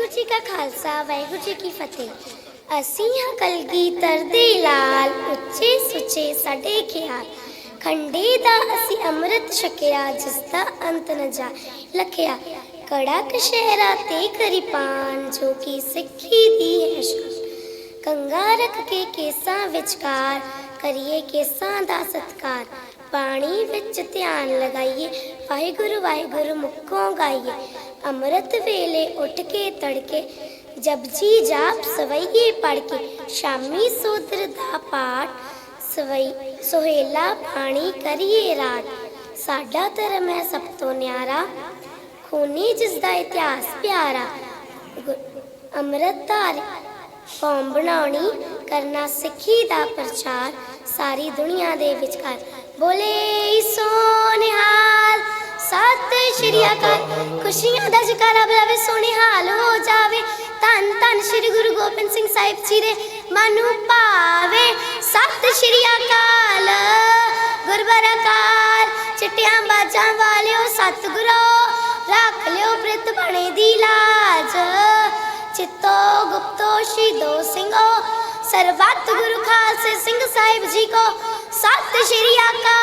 ਵਾਹਿਗੁਰੂ ਜੀ ਕਾ ਖਾਲਸਾ, ਵਾਹਿਗੁਰੂ ਜੀ ਕੀ ਫਤਿਹ। ਅਸੀਂ ਹਾਂ ਕਲਗੀਧਰ ਦੇ ਲਾਲ, ਉੱਚੇ ਸੁੱਚੇ ਸਾਡੇ ਖਿਆਲ। ਖੰਡੇ ਦਾ ਅਸੀਂ ਅੰਮ੍ਰਿਤ ਛਕਿਆ, ਜਿਸ ਦਾ ਅੰਤ ਨ ਜਾ ਲਖਿਆ। ਕੜਾ ਕਸ਼ਹਿਰਾ ਤੇ ਕਰੀਪਾਨ, ਜੋ ਕਿ ਸਿੱਖੀ ਦੀ ਹੈ ਸ਼ਾਨ ਕੰਗਾ ਰੱਖ ਕੇ ਕੇਸਾਂ ਵਿਚਕਾਰ, ਕਰੀਏ ਕੇਸਾਂ ਦਾ ਸਤਕਾਰ। ਪਾਣੀ ਵਿੱਚ ਧਿਆਨ ਲਗਾਈਏ, ਵਾਹਿਗੁਰੂ ਵਾਹਿਗੁਰੂ ਮੁੱਖੋਂ ਗਾਈਏ। ਅੰਮ੍ਰਿਤ ਵੇਲੇ ਉੱਠ ਕੇ ਤੜਕੇ ਜਪਜੀ ਜਾਪ ਸਵਈਏ ਪੜ ਕੇ, ਸ਼ਾਮੀ ਸੋਦਰ ਦਾ ਪਾਠ ਸਵਈ, ਸੁਹੇਲਾ ਪਾਣੀ ਕਰੀਏ ਰਾਤ। ਸਾਡਾ ਧਰਮ ਹੈ ਸਭ ਤੋਂ ਨਿਆਰਾ, ਖੂਨੀ ਜਿਸ ਦਾ ਇਤਿਹਾਸ ਪਿਆਰਾ। ਗੁ- ਅੰਮ੍ਰਿਤਧਾਰੀ ਕੌਮ ਬਣਾਉਣੀ, ਕਰਨਾ ਸਿੱਖੀ ਦਾ ਪ੍ਰਚਾਰ, ਸਾਰੀ ਦੁਨੀਆ ਦੇ ਵਿਚਕਾਰ। ਬੋਲੇ ਸੋਨਿਹਾਲ ਧੰਨ ਸ਼੍ਰੀ ਗੁਰੂ ਗੋਬਿੰਦ ਸਿੰਘ ਸਾਹਿਬ ਜੀ ਦੇ ਮਨੁ ਭਾਵੇ। ਸਤਿ ਸ਼੍ਰੀ ਅਕਾਲ ਗੁਰਬਰਕਾਰ ਚਿੱਟਿਆਂ ਬਾਜਾਂ ਵਾਲਿਓ, ਸਤਿਗੁਰੋ, ਰੱਖ ਲਿਓ ਪ੍ਰਿਤ ਬਣੇ ਦੀ ਲਾਜ। ਚਿੱਤੋ ਗੁਪਤੋ ਸ਼ੀਦੋ ਸਿੰਘੋ, ਸਰਬੱਤ ਗੁਰੂ ਖਾਲਸੇ ਸਿੰਘ ਸਾਹਿਬ ਜੀ ਕੋ। ਸਤਿ ਸ਼੍ਰੀ ਅਕਾਲ।